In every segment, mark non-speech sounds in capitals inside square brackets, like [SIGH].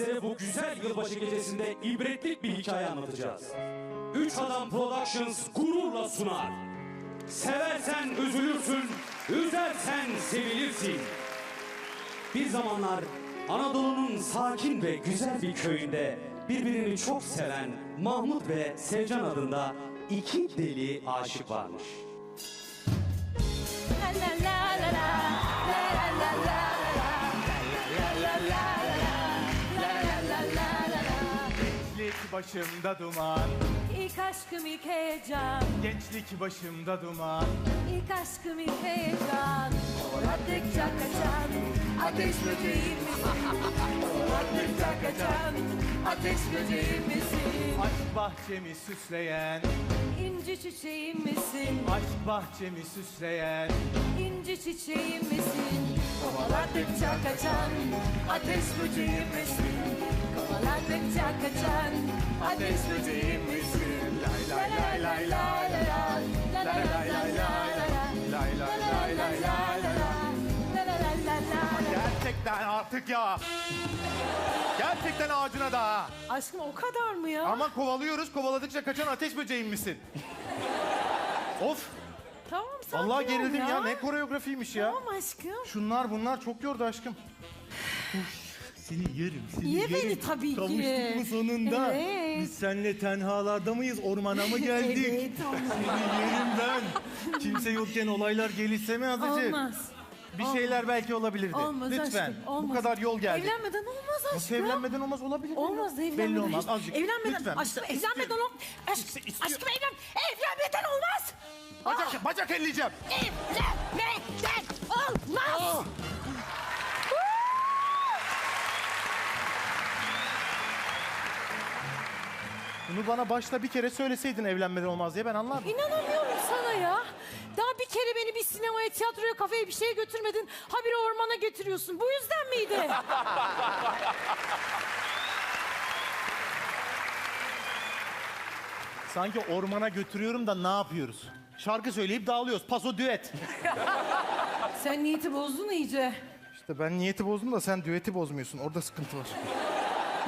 sizlere bu güzel yılbaşı gecesinde ibretlik bir hikaye anlatacağız. Üç Adam Productions gururla sunar. Seversen üzülürsün, üzersen sevilirsin. Bir zamanlar Anadolu'nun sakin ve güzel bir köyünde birbirini çok seven Mahmut ve Sevcan adında iki deli aşık varmış. La la la la la, başımda duman, İlk aşkım ilk heyecan, gençlik başımda duman. ilk aşkım ilk heyecan. Kovaladıkça kaçan ateş böceği misin? Kovaladıkça kaçan ateş böceği misin? Aşk bahçemi süsleyen, İnci çiçeği misin? aşk bahçemi süsleyen. İnci çiçeği misin? Kovaladıkça kaçan ateş böceği misin? Kovaladıkça kaçan ateş böceği misin? Lay lay lay lay lay lay. La la la la la la. Lay lay lay lay lay lay. La la la la la. Gerçekten artık ya. Gerçekten ağacına da. Aşkım o kadar mı ya? Ama kovalıyoruz, kovaladıkça kaçan ateş böceğin misin? of, Tamam sakin vallahi ol gerildim ya. Ne koreografiymiş ya. Tamam aşkım. Şunlar bunlar çok yordu aşkım. Seni yerim, seni Ye yerim. beni tabii ki. Kavuştuk mu sonunda? Evet. Biz seninle tenhalarda mıyız? Ormana mı [LAUGHS] geldik? Evet, olmaz. Seni yerim ben. Kimse yokken olaylar gelişse mi azıcık? Olmaz. Bir şeyler belki olabilirdi. Olmaz Lütfen. aşkım. Olmaz. Bu kadar yol geldik. Evlenmeden olmaz aşkım. Nasıl evlenmeden olmaz olabilir mi? Olmaz evlenmeden. Belli olmaz. hiç- Azıcık. Evlenmeden. Lütfen. Aşkım evlenmeden ol. Aşk, aşkım evlen. Evlenmeden olmaz. Bacak, bacak elleyeceğim. Evlenmeden olmaz. Bunu bana başta bir kere söyleseydin evlenmeden olmaz diye ben anlardım. İnanamıyorum sana ya. Daha bir kere beni bir sinemaya, tiyatroya, kafeye bir şeye götürmedin. Habire ormana götürüyorsun. Bu yüzden miydi? [LAUGHS] Sanki ormana götürüyorum da ne yapıyoruz? Şarkı söyleyip dağılıyoruz. Paso düet. [LAUGHS] Sen niyeti bozdun iyice. İşte ben niyeti bozdum da sen düeti bozmuyorsun. Orada sıkıntı var.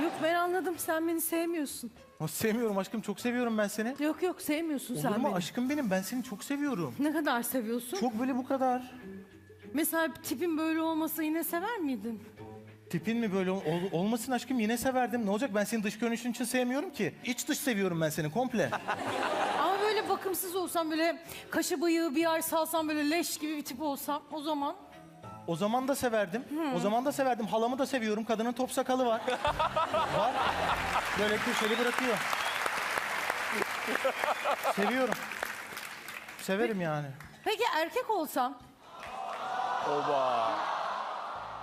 Yok ben anladım. Sen beni sevmiyorsun. Nasıl sevmiyorum aşkım. Çok seviyorum ben seni. Yok yok sevmiyorsun Olur sen mu beni. aşkım benim? Ben seni çok seviyorum. Ne kadar seviyorsun? Çok böyle bu kadar. Mesela tipin böyle olmasa yine sever miydin? Tipin mi böyle ol- olmasın aşkım yine severdim. Ne olacak ben senin dış görünüşün için sevmiyorum ki. İç dış seviyorum ben seni komple. [LAUGHS] Ama böyle bakımsız olsam böyle kaşı bıyığı bir yer salsam böyle leş gibi bir tip olsam o zaman O zaman da severdim. O zaman da severdim. Halamı da seviyorum. Kadının top sakalı var. [LAUGHS] var. Böyle köşeli bırakıyor. Seviyorum. Severim yani. Peki erkek olsam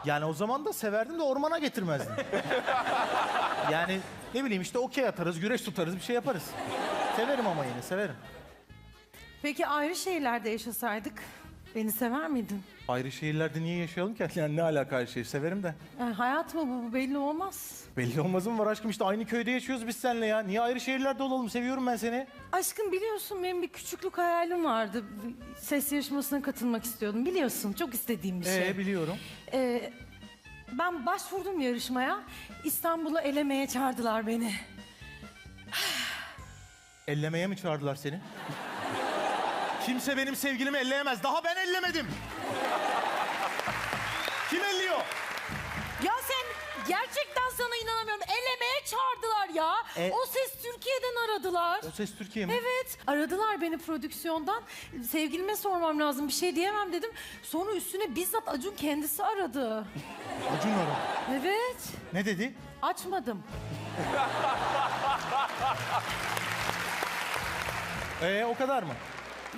Yani o zaman da severdim de ormana getirmezdim. [LAUGHS] yani ne bileyim işte okey atarız, güreş tutarız, bir şey yaparız. Severim ama yine severim. Peki ayrı şehirlerde yaşasaydık beni sever miydin? Ayrı şehirlerde niye yaşayalım ki? [LAUGHS] Yani ne alaka her şey? Severim de. Yani hayat mı bu, bu belli olmaz. Belli olmaz mı var aşkım işte aynı köyde yaşıyoruz biz seninle ya. Niye ayrı şehirlerde olalım? Seviyorum ben seni. Aşkım biliyorsun benim bir küçüklük hayalim vardı. Ses yarışmasına katılmak istiyordum biliyorsun çok istediğim bir şey. Ee biliyorum. Ee, ben başvurdum yarışmaya. İstanbul'a elemeye çağırdılar beni. [SIGHS] Ellemeye mi çağırdılar seni? [LAUGHS] Kimse benim sevgilimi elleyemez. Daha ben ellemedim. Kim elliyor? Ya sen gerçekten sana inanamıyorum. Elemeye çağırdılar ya. E- O ses Türkiye'den aradılar. O ses Türkiye mi? Evet. Aradılar beni prodüksiyondan. Sevgilime sormam lazım. Bir şey diyemem dedim. Sonra üstüne bizzat Acun kendisi aradı. Acun Oro. Evet. Ne dedi? Açmadım. Ee o kadar mı?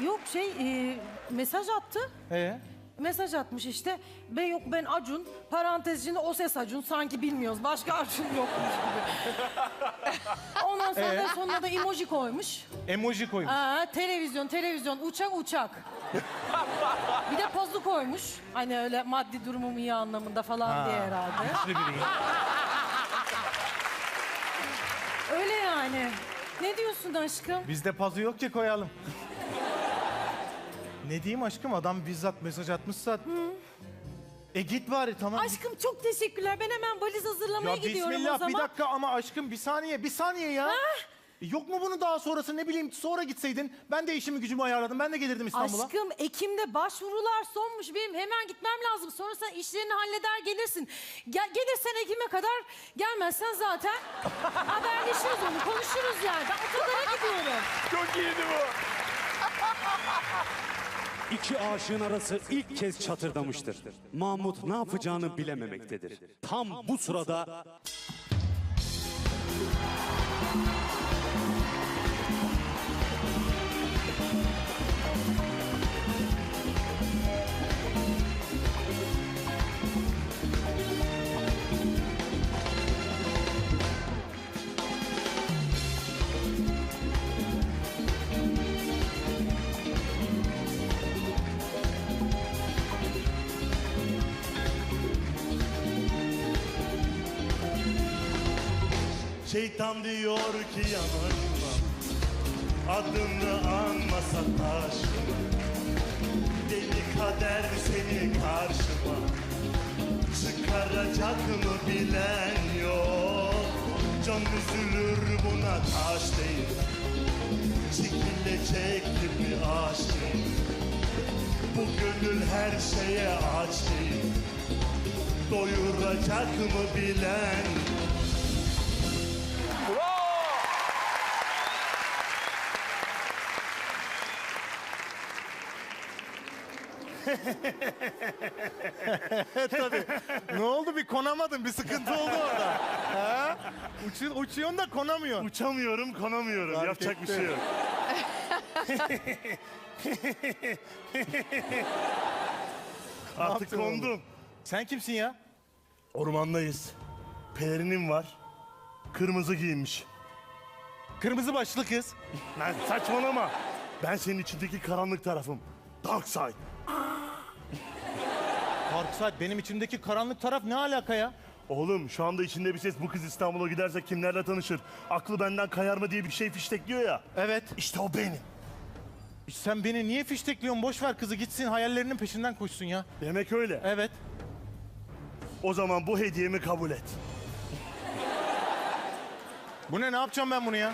Yok şey e, mesaj attı. Ee? Mesaj atmış işte. Ben yok ben Acun. Parantez içinde o ses Acun. Sanki bilmiyoruz. Başka Acun yokmuş gibi. [LAUGHS] Ondan sonra Ee? sonuna da emoji koymuş. Emoji koymuş. Aa, televizyon, televizyon, uçak, uçak. bir de pozu koymuş. Hani öyle maddi durumum iyi anlamında falan diye herhalde. Güçlü biri. Öyle yani. Ne diyorsun aşkım? Bizde pazı yok ki koyalım. ne diyeyim aşkım adam bizzat mesaj atmışsa... E git bari tamam. Aşkım çok teşekkürler. Ben hemen valiz hazırlamaya ya gidiyorum bismillah o zaman. bir dakika ama aşkım bir saniye bir saniye ya. E, Yok mu bunu daha sonrası ne bileyim sonra gitseydin. Ben de işimi gücümü ayarladım. Ben de gelirdim İstanbul'a. Aşkım Ekim'de başvurular sonmuş benim. Hemen gitmem lazım. Sonra sen işlerini halleder gelirsin. Gel, gelirsen Ekim'e kadar gelmezsen zaten [LAUGHS] haberleşiriz onu konuşuruz yani. Ben o kadara gidiyorum. Çok iyiydi bu. İki aşığın arası ilk kez çatırdamıştır. Mahmut ne yapacağını bilememektedir. Tam bu sırada Şeytan diyor ki yanaşma. Adını anmasa taşma Deli kader seni karşıma. Çıkaracak mı bilen yok. Can üzülür buna taş değil. Çekilecek bir aşk değil. Bu gönül her şeye aç değil. Doyuracak mı bilen ne oldu bir konamadın bir sıkıntı oldu orada. ha? Uçu, uçuyorsun da konamıyorsun. Uçamıyorum, konamıyorum. Fark Yapacak bir ettim. şey yok. [LAUGHS] Artık yaptın oğlum? kondum. Sen kimsin ya? Ormandayız. Pelerinim var. Kırmızı giyinmiş. Kırmızı başlı kız. Lan saçmalama. Ben senin içindeki karanlık tarafım. Dark side. Darkseid benim içimdeki karanlık taraf ne alaka ya? Oğlum şu anda içinde bir ses bu kız İstanbul'a giderse kimlerle tanışır? Aklı benden kayar mı diye bir şey fiştekliyor ya. Evet. İşte o benim. Sen beni niye fiştekliyorsun? Boş ver kızı gitsin hayallerinin peşinden koşsun ya. Demek öyle. Evet. O zaman bu hediyemi kabul et. Bu ne ne yapacağım ben bunu ya?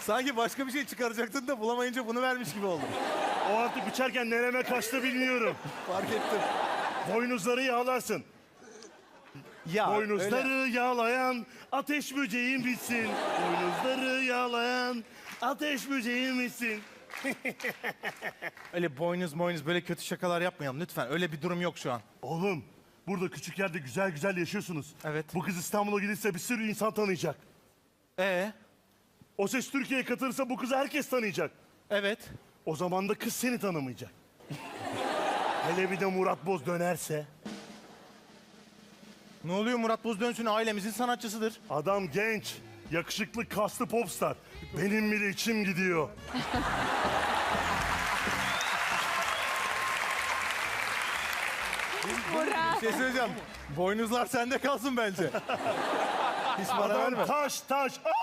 Sanki başka bir şey çıkaracaktın da bulamayınca bunu vermiş gibi oldum. O artık uçarken nereme kaçtı bilmiyorum. Fark ettim. Boynuzları yağlarsın. Ya Boynuzları öyle, yağlayan ateş böceğim bitsin. Boynuzları yağlayan ateş böceğim bitsin. [LAUGHS] öyle boynuz boynuz böyle kötü şakalar yapmayalım lütfen. Öyle bir durum yok şu an. Oğlum burada küçük yerde güzel güzel yaşıyorsunuz. Evet. Bu kız İstanbul'a gidilse bir sürü insan tanıyacak. Ee, O ses Türkiye'ye katılırsa bu kızı herkes tanıyacak. evet. O zaman da kız seni tanımayacak. [LAUGHS] Hele bir de Murat Boz dönerse. Ne oluyor Murat Boz dönsün ailemizin sanatçısıdır. Adam genç, yakışıklı, kaslı popstar. Benim bile içim gidiyor. Bir şey söyleyeceğim. Boynuzlar sende kalsın bence. [LAUGHS] Hiç bana verme. Adam taş taş. Au!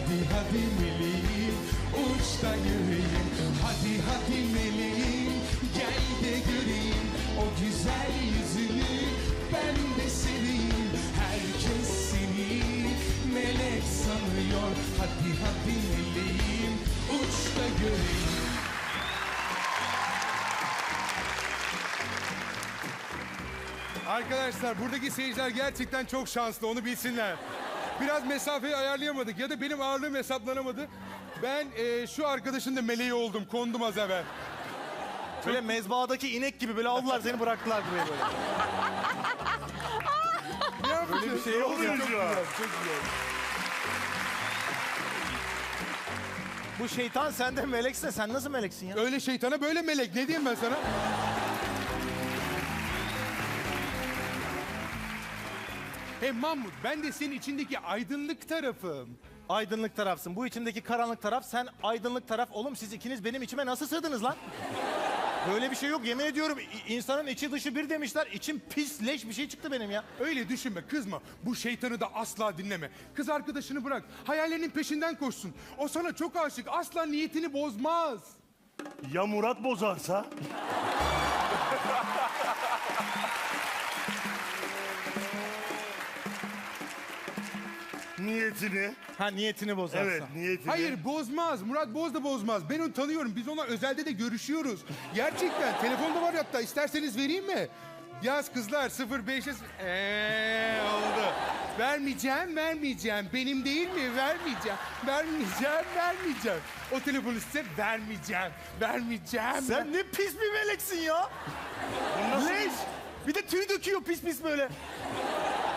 Hadi hadi meleğim uçta göreyim. Hadi hadi meleğim gel de göreyim. O güzel yüzünü ben de seveyim. Herkes seni melek sanıyor. Hadi hadi meleğim uçta göreyim. Arkadaşlar buradaki seyirciler gerçekten çok şanslı onu bilsinler. Biraz mesafeyi ayarlayamadık ya da benim ağırlığım hesaplanamadı. Ben eee, şu arkadaşın da meleği oldum kondum az evvel. Böyle mezbahadaki inek gibi böyle aldılar seni bıraktılar buraya böyle. Böyle bir şey yok ya. Oluyor şu an. Bu şeytan sende melekse sen nasıl meleksin ya? Öyle şeytana böyle melek. Ne diyeyim ben sana? Hey Mahmut ben de senin içindeki aydınlık tarafım. Aydınlık tarafsın. Bu içimdeki karanlık taraf sen aydınlık taraf. Oğlum siz ikiniz benim içime nasıl sığdınız lan? Böyle bir şey yok yemin ediyorum. İ- insanın içi dışı bir demişler. İçim pis leş bir şey çıktı benim ya. Öyle düşünme kızma. Bu şeytanı da asla dinleme. Kız arkadaşını bırak. Hayallerinin peşinden koşsun. O sana çok aşık. Asla niyetini bozmaz. Ya Murat bozarsa? Niyetini. Ha niyetini bozarsa. Evet niyetini. Hayır bozmaz. Murat Boz da bozmaz. Ben onu tanıyorum. Biz onunla özelde de görüşüyoruz. Gerçekten. Telefonda var hatta. İsterseniz vereyim mi? Yaz kızlar 05'e... Eee oldu. Vermeyeceğim, vermeyeceğim. Benim değil mi? Vermeyeceğim. Vermeyeceğim, vermeyeceğim. O telefonu size vermeyeceğim. Vermeyeceğim. Sen ne pis bir meleksin ya. Leş. Bir de tüy döküyor pis pis böyle.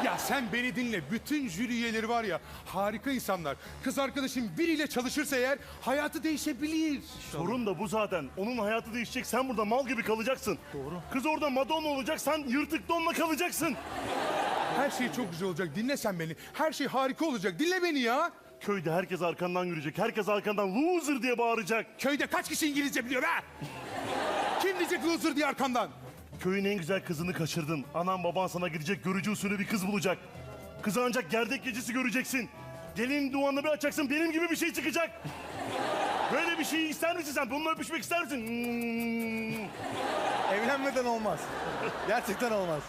Ya sen beni dinle. Bütün jüri üyeleri var ya harika insanlar. Kız arkadaşım biriyle çalışırsa eğer hayatı değişebilir. Sorun da bu zaten. Onun hayatı değişecek. Sen burada mal gibi kalacaksın. Doğru. Kız orada Madonna olacak. Sen yırtık donla kalacaksın. Her şey çok güzel olacak. Dinle sen beni. Her şey harika olacak. Dinle beni ya. Köyde herkes arkandan yürüyecek. Herkes arkandan loser diye bağıracak. Köyde kaç kişi İngilizce biliyor be? Kim diyecek loser diye arkandan? Köyün en güzel kızını kaçırdın. Anan baban sana gidecek görücü usulü bir kız bulacak. Kızı ancak gerdek gecesi göreceksin. Gelin duanını bir açacaksın benim gibi bir şey çıkacak. Böyle bir şeyi ister misin sen? Bununla öpüşmek ister misin? Hmm. Evlenmeden olmaz. Gerçekten olmaz.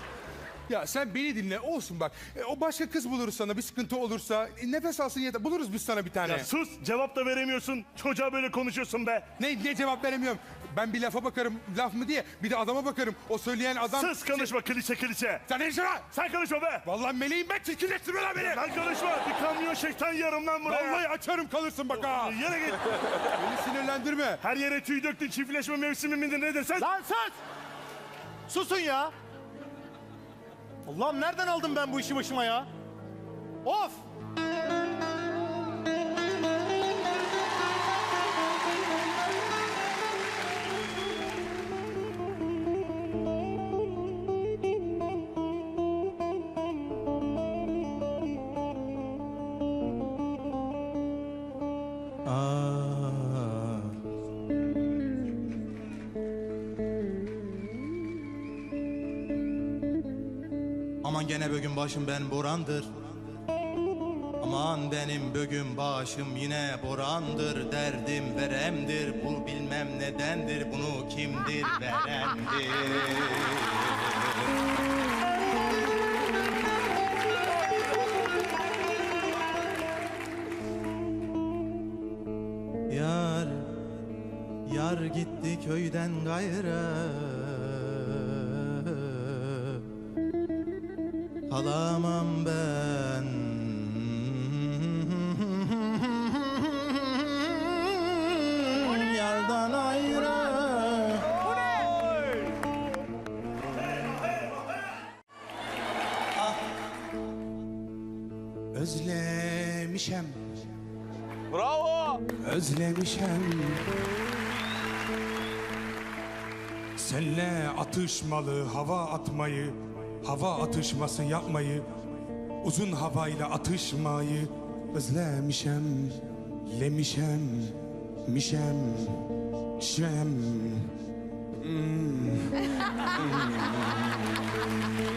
Ya sen beni dinle olsun bak. E, o başka kız buluruz sana bir sıkıntı olursa e, nefes alsın yeter. Buluruz biz sana bir tane. Ya sus cevap da veremiyorsun. Çocuğa böyle konuşuyorsun be. Ne ne cevap veremiyorum. Ben bir lafa bakarım laf mı diye bir de adama bakarım. O söyleyen adam... Sus konuşma klişe klişe. Sen ne işin var? Sen konuşma be. Vallahi meleğim ben çirkinleştirme lan beni. Lan konuşma. Bir kamyon şeytan yarım lan buraya. Vallahi açarım kalırsın bak ha. Yere git. [LAUGHS] Beni sinirlendirme. Her yere tüy döktün çiftleşme mevsimi midir ne desen? Lan sus! Susun ya! Allah'ım nereden aldım ben bu işi başıma ya? Of! Aman gene bugün başım ben borandır. Aman benim bugün başım yine borandır Derdim veremdir. Bu bilmem nedendir. Bunu kimdir verendir? Yar, yar gitti köyden gayrı Kalamam ben Yardan ayrı Özlemişem. Bravo. Özlemişem. Senle atışmalı hava atmayı, hava atışması yapmayı, uzun havayla atışmayı özlemişem, lemişem, mişem, şem. Eman [LAUGHS]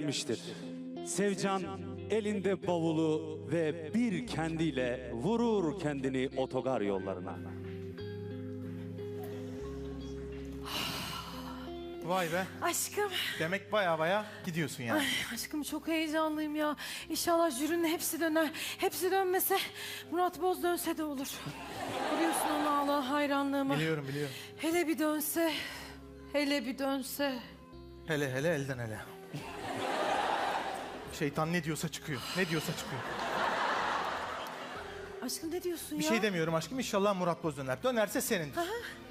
gelmiştir. Sevcan elinde bavulu ve bir kendiyle vurur kendini otogar yollarına. Vay be. Aşkım, Demek baya baya gidiyorsun yani. aşkım çok heyecanlıyım ya. İnşallah jürinin hepsi döner. Hepsi dönmese Murat Boz dönse de olur. Biliyorsun ona Allah hayranlığımı. Biliyorum biliyorum. Hele bir dönse, hele bir dönse. Hele hele elden hele. Şeytan ne diyorsa çıkıyor. Ne diyorsa çıkıyor. Aşkım ne diyorsun Bir ya? şey demiyorum aşkım. İnşallah Murat Boz döner. Dönerse senin.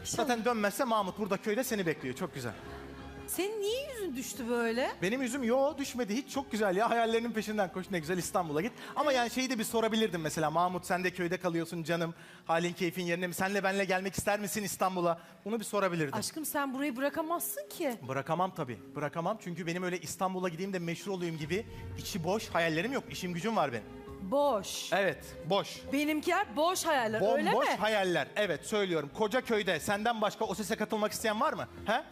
Zaten dönmezse Mahmut burada köyde seni bekliyor. Çok güzel. Senin niye yüzün düştü böyle? Benim yüzüm yo düşmedi. Hiç çok güzel ya. Hayallerinin peşinden koş. Ne güzel İstanbul'a git. Ama yani şeyi de bir sorabilirdim mesela. Mahmut sen de köyde kalıyorsun canım. Halin keyfin yerine mi? Senle benle gelmek ister misin İstanbul'a? Bunu bir sorabilirdim. Aşkım sen burayı bırakamazsın ki. Bırakamam tabii. Bırakamam. Çünkü benim öyle İstanbul'a gideyim de meşhur olayım gibi içi boş hayallerim yok. İşim gücüm var benim. Boş. Evet, boş. Benimkiler boş hayaller öyle Bomboş mi? hayaller. Evet söylüyorum. Koca köyde senden başka o sese katılmak isteyen var mı? He?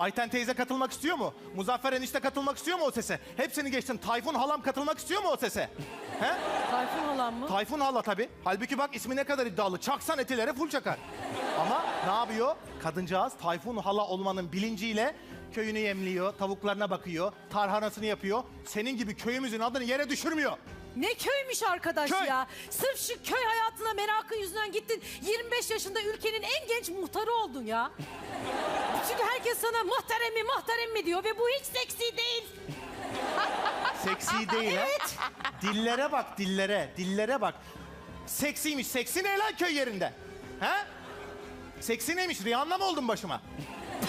Ayten teyze katılmak istiyor mu? Muzaffer enişte katılmak istiyor mu o sese? Hepsini geçtim. Tayfun halam katılmak istiyor mu o sese? He? Tayfun olan mı? Tayfun hala tabii. Halbuki bak ismi ne kadar iddialı. Çaksan etilere full çakar. Ama ne yapıyor? Kadıncağız Tayfun hala olmanın bilinciyle köyünü yemliyor, tavuklarına bakıyor, tarhanasını yapıyor. Senin gibi köyümüzün adını yere düşürmüyor. Ne köymüş arkadaş Köy. ya. Sırf şu köy hayatına merakın yüzünden gittin. 25 yaşında ülkenin en genç muhtarı oldun ya. Çünkü herkes sana muhterem mi muhterem mi diyor ve bu hiç seksi değil. [LAUGHS] Seksi değil ha. Dillere bak dillere, dillere bak. Seksiymiş. Seksi ne lan köy yerinde? He? Seksi neymiş? Rihanna mı oldun başıma?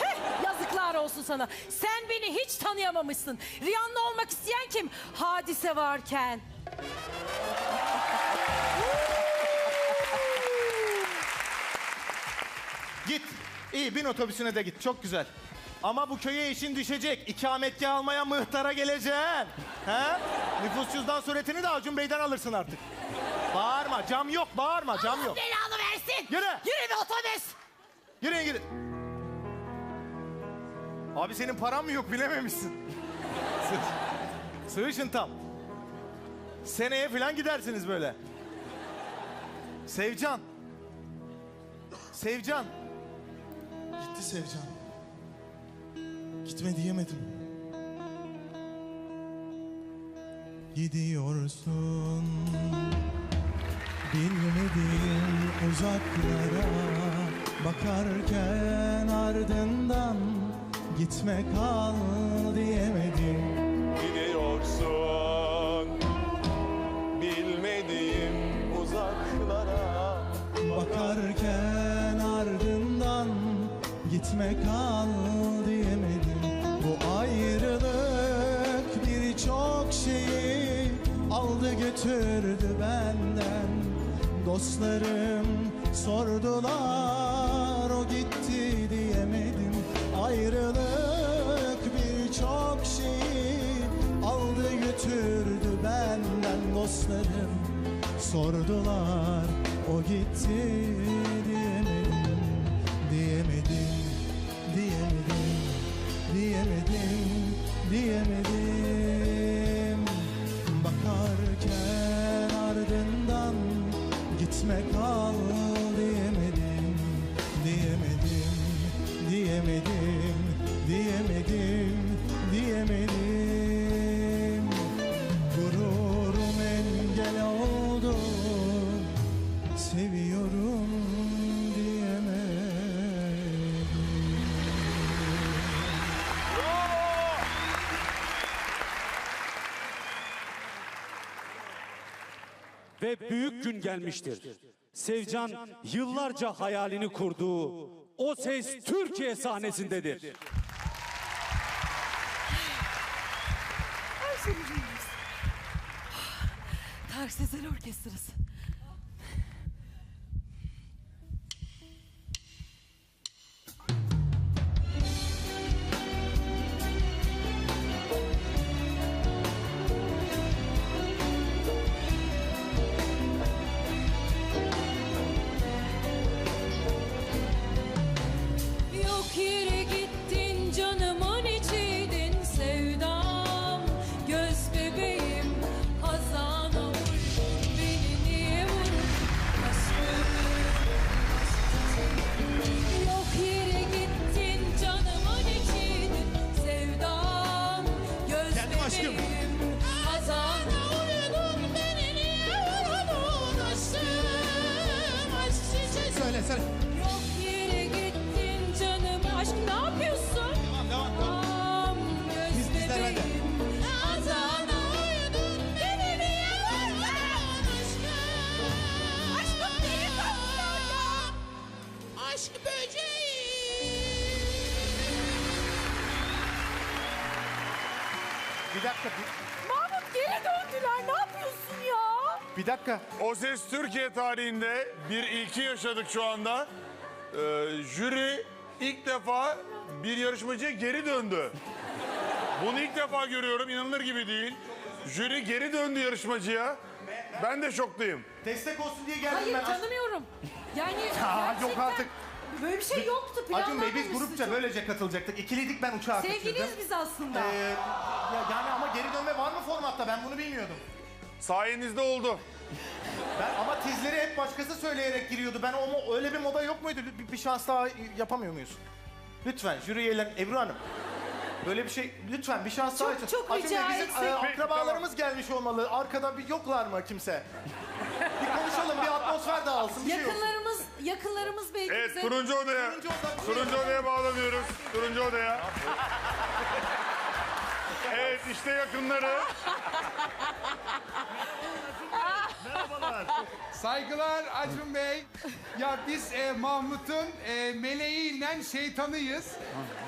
Peh, yazıklar olsun sana. Sen beni hiç tanıyamamışsın. Rihanna olmak isteyen kim? Hadise varken. İyi bin otobüsüne de git. Çok güzel. Ama bu köye işin düşecek. İkametgah almaya mıhtara geleceksin. He? Nüfus cüzdan suretini de Acun Bey'den alırsın artık. Bağırma. Cam yok. Bağırma. Cam yok. Belanı versin. Yürü. Yürü be otobüs. Yürüyün gidin. Abi senin paran mı yok bilememişsin. Sığ- Sığışın tam. Seneye falan gidersiniz böyle. Sevcan. Sevcan. Gitti Sevcan. Gitme diyemedim. Gidiyorsun Bilmediğin uzaklara Bakarken ardından Gitme kal diyemedim gitme kal diyemedim. Bu ayrılık birçok şeyi aldı götürdü benden. Dostlarım sordular o gitti diyemedim. Ayrılık birçok şeyi aldı götürdü benden. Dostlarım Sordular o gitti Büyük gün gelmiştir. Sevcan yıllarca hayalini kurduğu o ses Türkiye sahnesindedir. Her şey Sezer Orkestrası. Dakika. Bir, Mahmut geri döndüler. Ne yapıyorsun ya? bir dakika. O Ses Türkiye tarihinde bir ilki yaşadık şu anda. Ee, jüri ilk defa bir yarışmacıya geri döndü. Bunu ilk defa görüyorum, inanılır gibi değil. Jüri geri döndü yarışmacıya. Ben de şoktayım. Destek olsun diye geldim Hayır ben. tanımıyorum. Yani [LAUGHS] Ya, gerçekten yok artık. Böyle bir şey yoktu. Acun Bey biz planlanmamıştı. grupça Çok- böylece katılacaktık. İkiliydik ben uçağa kaçırdım. Sevgiliyiz biz aslında. Ee, ya, yani ama geri dönme var mı formatta? Ben bunu bilmiyordum. Sayenizde oldu. Ben ama tizleri hep başkası söyleyerek giriyordu. Ben o mo- öyle bir moda yok muydu? Bir, bir şans daha yapamıyor muyuz? Lütfen jüri üyeleri Ebru Hanım. Böyle bir şey lütfen bir şans daha Çok- için. çok Acun Bey, rica bizim etsek. e, akrabalarımız gelmiş olmalı. Arkada bir yoklar mı kimse? bir konuşalım, bir atmosfer dağılsın, bir şey olsun. yakınlarımız, yakınlarımız belki Evet, bize... turuncu odaya. Turuncu oda Turuncu odaya bağlanıyoruz. Turuncu odaya. Evet, işte yakınları. [LAUGHS] Merhabalar. Saygılar Acun Bey. Ya biz e, Mahmut'un e, meleğiyle şeytanıyız.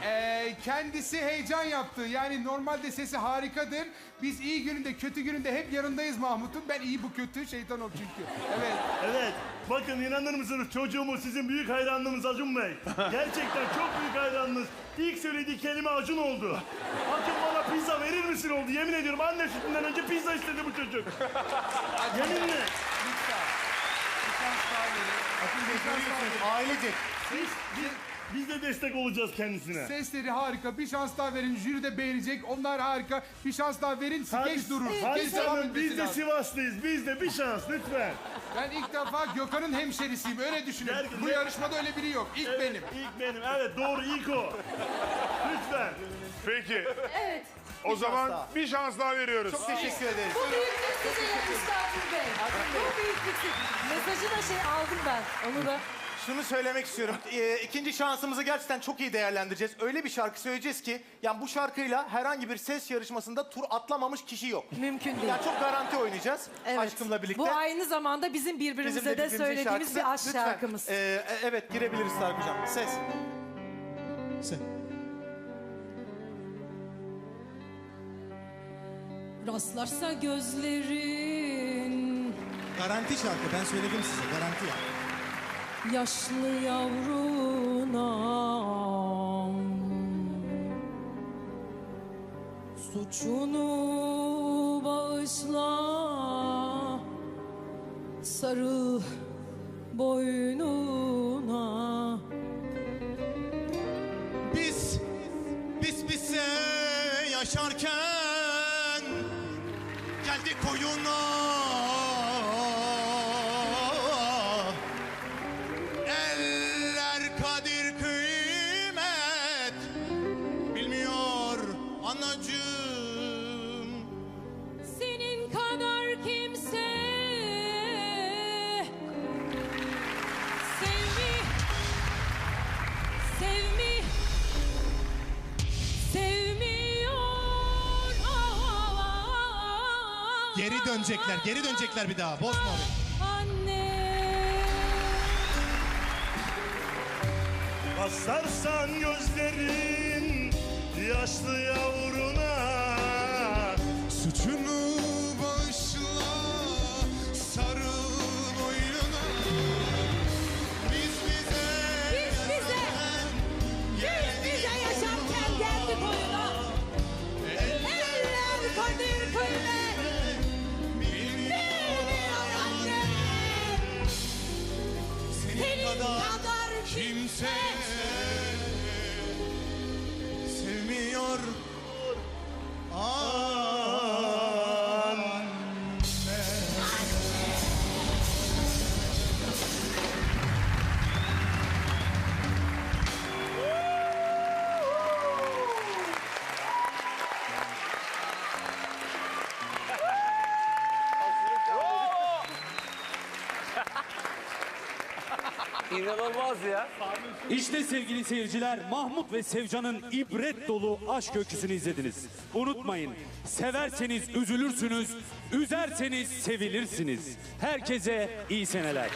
E, kendisi heyecan yaptı. Yani normalde sesi harikadır. Biz iyi gününde kötü gününde hep yanındayız Mahmut'un. Ben iyi bu kötü şeytan o çünkü. Evet. Evet. Bakın inanır mısınız çocuğumu sizin büyük hayranlığınız Acun Bey. Gerçekten çok büyük hayranınız. İlk söylediği kelime Acun oldu. Acun bana pizza verir misin oldu. Yemin ediyorum anne sütünden önce pizza istedi bu çocuk. Yeminle. Acun Bey görüyorsunuz ailecek. Biz, biz, biz de destek olacağız kendisine. Sesleri harika. Bir şans daha verin. Jüri de beğenecek. Onlar harika. Bir şans daha verin. Skeç durur. Canım etmesi biz de. Sivaslıyız. Biz de bir şans lütfen. Ben ilk defa Gökhan'ın hemşerisiyim. Öyle düşünüyorum. Gel- Bu yarışmada öyle biri yok. İlk benim. İlk benim. Evet doğru ilk o. Lütfen. Peki, Evet. o zaman daha. bir şans daha veriyoruz. Çok teşekkür ederiz. Bu büyüklük size yakıştı Acun Bey. Bu büyüklük size. Mesajı da şey aldım ben. Onu da. Şunu söylemek istiyorum. Ee, ikinci şansımızı gerçekten çok iyi değerlendireceğiz. Öyle bir şarkı söyleyeceğiz ki yani bu şarkıyla herhangi bir ses yarışmasında tur atlamamış kişi yok. Mümkün değil. Yani çok garanti oynayacağız Evet. aşkımla birlikte. Bu aynı zamanda bizim birbirimize Bizim de de, birbirimizin söylediğimiz şarkısı. bir aşk Lütfen. şarkımız. Ee, e- evet girebiliriz Sarpıcam. Ses. Rastlarsa gözlerin. Garanti şarkı ben söyledim size garanti ya. yaşlı yavruna. Suçunu bağışla. Sarıl boynuna. Biz, biz bize yaşarken dönecekler, geri dönecekler bir daha. Bozma orayı. Anne. Basarsan gözlerin yaşlı yavruna. Suçunu İnanılmaz ya. İşte sevgili seyirciler Mahmut ve Sevcan'ın ibret dolu aşk öyküsünü izlediniz. Unutmayın severseniz üzülürsünüz, üzerseniz sevilirsiniz. Herkese iyi seneler.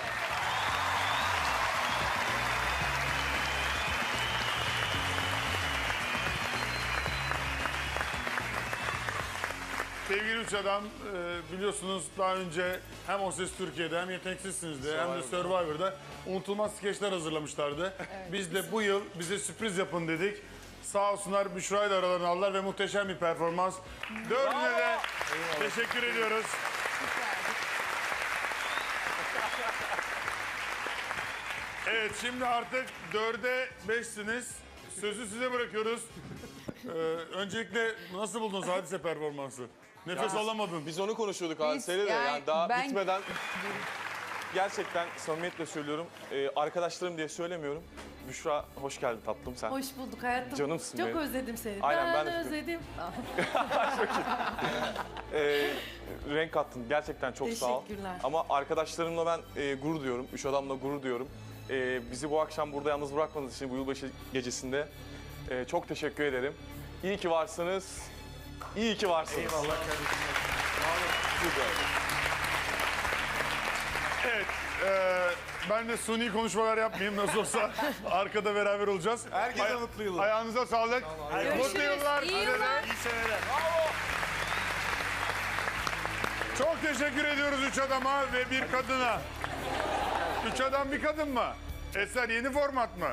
Sevgili üç adam e, biliyorsunuz daha önce hem O Ses Türkiye'de hem Yeteneksizsiniz hem de Survivor'da unutulmaz skeçler hazırlamışlardı. Biz de bu yıl bize sürpriz yapın dedik. Sağ olsunlar Büşra'yı da aralarına aldılar ve muhteşem bir performans. Dördüne de teşekkür ediyoruz. Evet şimdi artık dörde beşsiniz. Sözü size bırakıyoruz. Ee, öncelikle nasıl buldunuz hadise performansı? Nefes alamadın. Biz onu konuşuyorduk hadiseyle de yani yani daha ben- bitmeden gerçekten samimiyetle söylüyorum. Ee, arkadaşlarım diye söylemiyorum. Büşra hoş geldin tatlım sen. Hoş bulduk hayatım. Canımsın Çok benim. özledim seni. Aynen, ben de- özledim. [LAUGHS] Ee, renk kattın gerçekten çok sağ ol. Teşekkürler. Ama arkadaşlarımla ben e, gurur duyuyorum. Üç adamla gurur duyuyorum. Ee, bizi bu akşam burada yalnız bırakmadığınız için bu yılbaşı gecesinde e, çok teşekkür ederim. İyi ki varsınız. İyi ki varsınız. Eyvallah Evet. e, ben de suni konuşmalar yapmayayım nasıl olsa [LAUGHS] arkada beraber olacağız. Herkese Ay- mutlu yıllar. Ayağınıza sağlık. Mutlu yıllar. İyi yıllar. İyi seneler. Çok teşekkür ediyoruz üç adama ve bir kadına. Üç adam bir kadın mı? Eser yeni format mı?